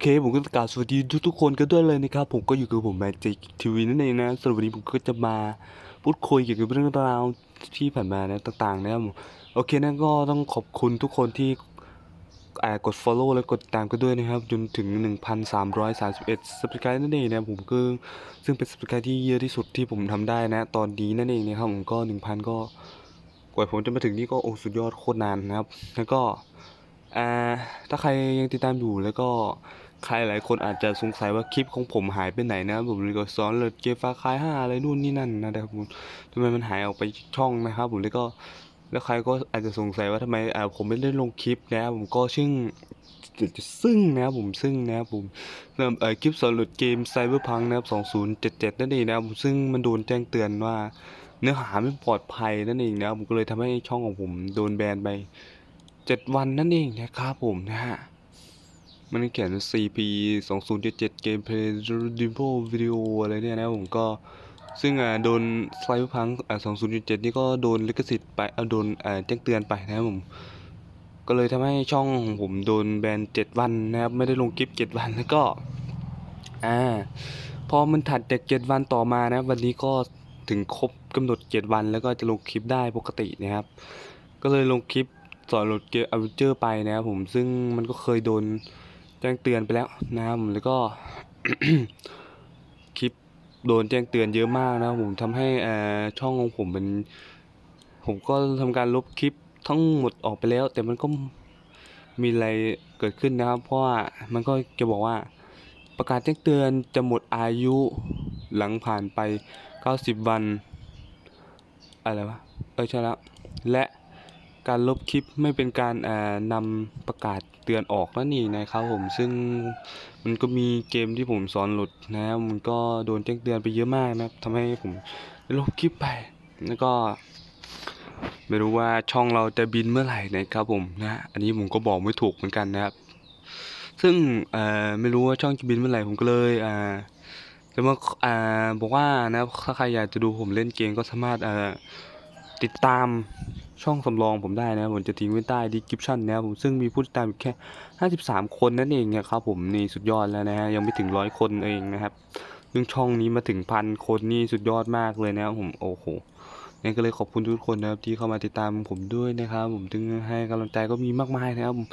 เคผมก็กล่าวสวัสดีทุกๆคนกันด้วยเลยนะครับ ผมก็อยู่กับผมแมจิกทีวีนั่นเองนะสำหรับวันนี้ผมก็จะมาพูดคุยเกี่ยวกับเรื่องราวที่ผ่านมานะต่างๆนะครับโอเคนั่นก็ต้องขอบคุณทุกคนที่อ่ากด follow และกดตามกันด้วยนะครับ จนถึง 1,331 subscribe นั่นเองนะผมก็ซึ่งเป็น subscribe ที่เยอะที่สุดที่ผมทำได้นะ ตอนนี้นั่นเองนะครับผมก็ 1,000 ก็กว่าผมจะมาถึงนี่ก็โอ้สุดยอดโคตรนานนะครับ แล้วก็ถ้าใครยังติดตามอยู่แล้วก็ ใครหลายคนอาจจะสงสัยว่าคลิปของผมหายไปไหนนะครับผมเลยก็สอนเลยเกมฟาคายห้าอะไรนู่นนี่นั่นนะครับผมทำไมมันหายออกไปช่องนะครับผมแล้วก็แล้วใครก็อาจจะสงสัยว่าทำไมอ่าผมไม่ได้ลงคลิปนะครับผมก็ซึ่งซึ่งนะครับผมซึ่งนะครับผมเริ่อ่อคลิปสอนหลุดเกมไซเบอร์พังนะครับ2077นั่นเองนะครับผมซึ่งมันโดนแจ้งเตือนว่า เนื้อหาไม่ปลอดภัยนั่นเองนะครับผมก็เลยทำให้ช่องของผมโดนแบนไปเจ็ดวันนั่นเองนะครับผมนะฮะ มันเขียน CP 2077 Gameplay Demo Video อะไรเนี่ยนะผมก็ ซึ่งอ่าโดนไซเบอร์พังอ่า2077 นี่ก็โดนลิขสิทธิ์ไปเอาโดนอ่าแจ้งเตือนไปนะครับผม ก็เลยทำให้ช่องของผมโดนแบน 7 วันนะครับ ไม่ได้ลงคลิป 7 วันแล้วก็ อ่า พอมันถัดจาก 7 วันต่อมานะ วันนี้ก็ถึงครบกำหนด 7 วันแล้วก็จะลงคลิปได้ปกตินะครับ ก็เลยลงคลิปสอนโหลดเกมอเวนเจอร์ไปนะครับผมซึ่งมันก็เคยโดน แจ้งเตือนไปแล้วนะครับผมแล้วก็คลิปโดนแจ้งเตือนเยอะมากนะผมทำให้เอ่อช่องของผมเป็น ผมก็ทำการลบคลิปทั้งหมดออกไปแล้ว แต่มันก็มีอะไรเกิดขึ้นนะครับ เพราะว่ามันก็จะบอกว่าประกาศแจ้งเตือนจะหมดอายุหลังผ่านไป 90 วัน อะไรวะเออใช่แล้วและ การลบคลิปไม่เป็นการอ่านำประกาศเตือนออกนั่นเองนะครับผมซึ่งมันก็มีเกมที่ผมสอนหลุดนะมันก็โดนแจ้งเตือนไปเยอะมากนะครับทำให้ผมได้ลบคลิปไปแล้วก็ไม่รู้ว่าช่องเราจะบินเมื่อไหร่นะครับผมนะอันนี้ผมก็บอกไม่ถูกเหมือนกันนะครับ ซึ่งไม่รู้ว่าช่องจะบินเมื่อไหร่ผมก็เลยจะมาอบอกว่านะถ้าใครอยากจะดูผมเล่นเกมก็สามารถ ติดตามช่องสำรองผมได้นะผมจะทิ้งไว้ใต้ดีคริปชั่นนะครับผมซึ่งมีผู้ติดตามแค่ 53 คนนั่นเองนะครับผมนี่สุดยอดแล้วนะฮะยังไม่ถึงร้อยคนเองนะครับซึ่งช่องนี้มาถึงพันคนนี่สุดยอดมากเลยนะครับผมโอ้โหงั้นก็เลยขอบคุณทุกคนนะครับที่เข้ามาติดตามผมด้วยนะครับผมถึงให้กำลังใจก็มีมากมายนะครับผม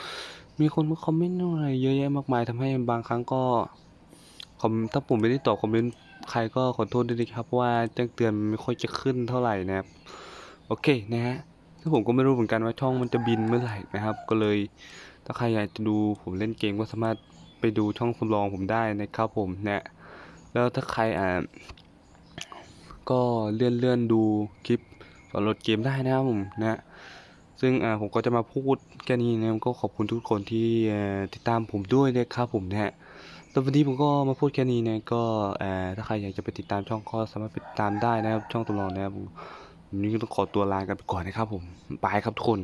มีคนมาคอมเมนต์อะไรเยอะแยะมากมายทำให้บางครั้งก็คอมถ้าผมไม่ได้ตอบคอมเมนต์ใครก็ขอโทษด้วยนะครับเพราะว่าแจ้งเตือนไม่ค่อยจะขึ้นเท่าไหร่นะครับ โอเคนะฮะซึ่งผมก็ไม่รู้เหมือนกันว่าช่องมันจะบินเมื่อไหร่นะครับ ก็เลยถ้าใครอยากจะดูผมเล่นเกมก็สามารถไปดูช่องสำรองผมได้นะครับผมนะแล้วถ้าใครอ่าก็เลื่อนเลื่อนดูคลิปสอนโหลดเกมได้นะครับผมนะซึ่งอ่าผมก็จะมาพูดแค่นี้นะก็ขอบคุณทุกคนที่ติดตามผมด้วยนะครับผมนะฮะแล้ววันนี้ผมก็มาพูดแค่นี้นะก็อ่อถ้าใครอยากจะไปติดตามช่องก็สามารถไปติดตามได้นะครับช่องสำรองนะครับผม นี้ก็ต้องขอตัวลากันไปก่อนนะครับผมบายครับทุกคน